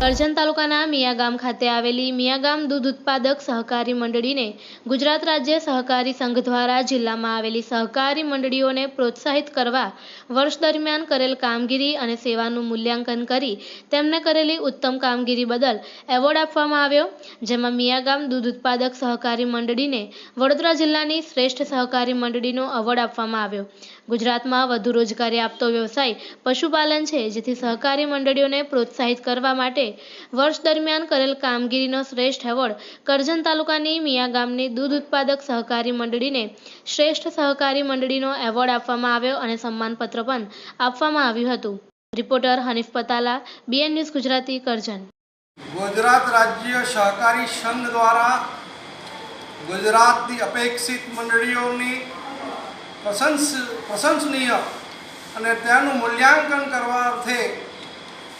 કરજણ તાલુકાના મિયાગામ ખાતે આવેલી મિયાગામ દૂધ ઉત્પાદક સહકારી મંડળીને ગુજરાત રાજ્ય સહકારી સંઘ દ્વારા જિલ્લામાં આવેલી સહકારી મંડળીઓને પ્રોત્સાહિત કરવા વર્ષ દરમિયાન કરેલ કામગીરી અને સેવાનું મૂલ્યાંકન કરી તેમને કરેલી ઉત્તમ કામગીરી બદલ એવોર્ડ આપવામાં આવ્યો, જેમાં મિયાગામ દૂધ ઉત્પાદક સહકારી મંડળીને વડોદરા જિલ્લાની શ્રેષ્ઠ સહકારી મંડળીનો એવોર્ડ આપવામાં આવ્યો. ગુજરાતમાં વધુ રોજગારી આપતો વ્યવસાય પશુપાલન છે, જેથી સહકારી મંડળીઓને પ્રોત્સાહિત કરવા માટે વર્ષ દરમિયાન કરેલ કામગીરીનો શ્રેષ્ઠ એવોર્ડ કરજણ તાલુકાની મિયા ગામની દૂધ ઉત્પાદક સહકારી મંડળીને શ્રેષ્ઠ સહકારી મંડળીનો એવોર્ડ આપવામાં આવ્યો અને સન્માનપત્ર પણ આપવામાં આવ્યું હતું. Reporter Hanif Patala, BN news Gujarati, Karjan. Gujarat રાજ્ય સહકારી સંઘ દ્વારા ગુજરાતની અપેક્ષિત મંડળીઓની પ્રશંસ, પ્રશંસનીય અને તેનું મૂલ્યાંકન કરવા અર્થે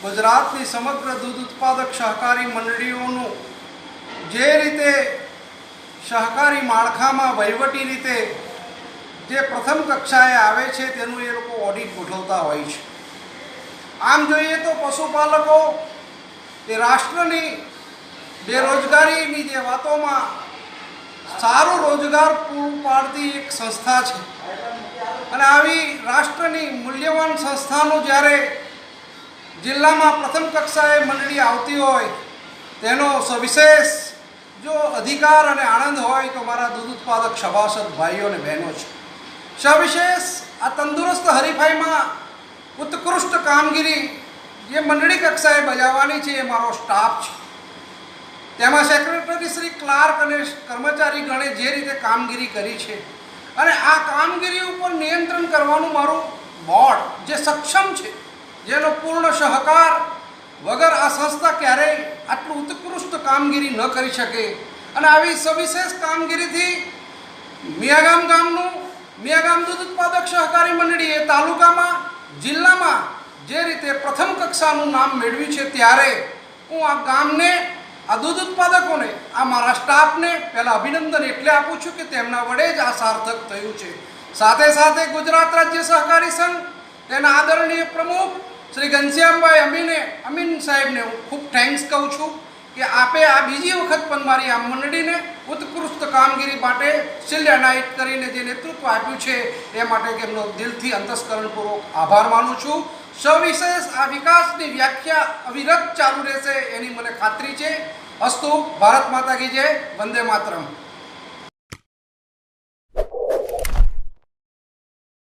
ગુજરાતની સમગ્ર દૂધ ઉત્પાદક સહકારી મંડળીઓનું જે રીતે સહકારી માળખામાં વહીવટી રીતે જે પ્રથમ કક્ષાએ આવે છે તેનું એ લોકો ઓડિટ ગોઠવતા હોય છે. આમ જોઈએ તો પશુપાલકો એ રાષ્ટ્રની બેરોજગારીની જે વાતોમાં સારું રોજગાર પૂરું પાડતી એક સંસ્થા છે. અને આવી રાષ્ટ્રની મૂલ્યવાન સંસ્થાનું જ્યારે જિલ્લામાં પ્રથમ કક્ષાએ મંડળી આવતી હોય, તેનો સવિશેષ જો અધિકાર અને આનંદ હોય તો મારા દૂધ ઉત્પાદક સભાસદ ભાઈઓ અને બહેનો છે. સવિશેષ આ તંદુરસ્ત હરીફાઈમાં ઉત્કૃષ્ટ કામગીરી જે મંડળી કક્ષાએ બજાવવાની છે એ મારો સ્ટાફ છે. તેમાં સેક્રેટરી શ્રી ક્લાર્ક અને કર્મચારી ગણે જે રીતે કામગીરી કરી છે અને આ કામગીરી ઉપર નિયંત્રણ કરવાનું મારું બોર્ડ જે સક્ષમ છે. જેનો પૂર્ણ સહકાર વગર આ સંસ્થા ક્યારેય આટલું ઉત્કૃષ્ટ કામગીરી ન કરી શકે. અને આવી સવિશેષ કામગીરીથી મિયાગામ ગામનું, મિયાગામ દૂધ ઉત્પાદક સહકારી મંડળી એ તાલુકામાં, જિલ્લામાં જે રીતે પ્રથમ કક્ષાનું નામ મેળવ્યું છે ત્યારે હું આ ગામને, આ દૂધ ઉત્પાદકોને, આ મારા સ્ટાફને પહેલાં અભિનંદન એટલે આપું છું કે તેમના વડે જ આ સાર્થક થયું છે. સાથે સાથે ગુજરાત રાજ્ય સહકારી સંઘ, તેના આદરણીય પ્રમુખ શ્રી ઘનશ્યામભાઈ અમીને, અમીન સાહેબને હું ખૂબ થેન્ક્સ કહું છું કે આપે આ બીજી વખત પણ મારી આ મંડળીને ઉત્કૃષ્ટ કામગીરી માટે શિલ્યાનાયિત કરીને જે નેતૃત્વ આપ્યું છે એ માટે એમનો દિલથી અંતસ્કરણપૂર્વક આભાર માનું છું. સવિશેષ આ વિકાસની વ્યાખ્યા અવિરત ચાલુ રહેશે એની મને ખાતરી છે. અસ્તુ, ભારત માતા કી જય, વંદે માતરમ.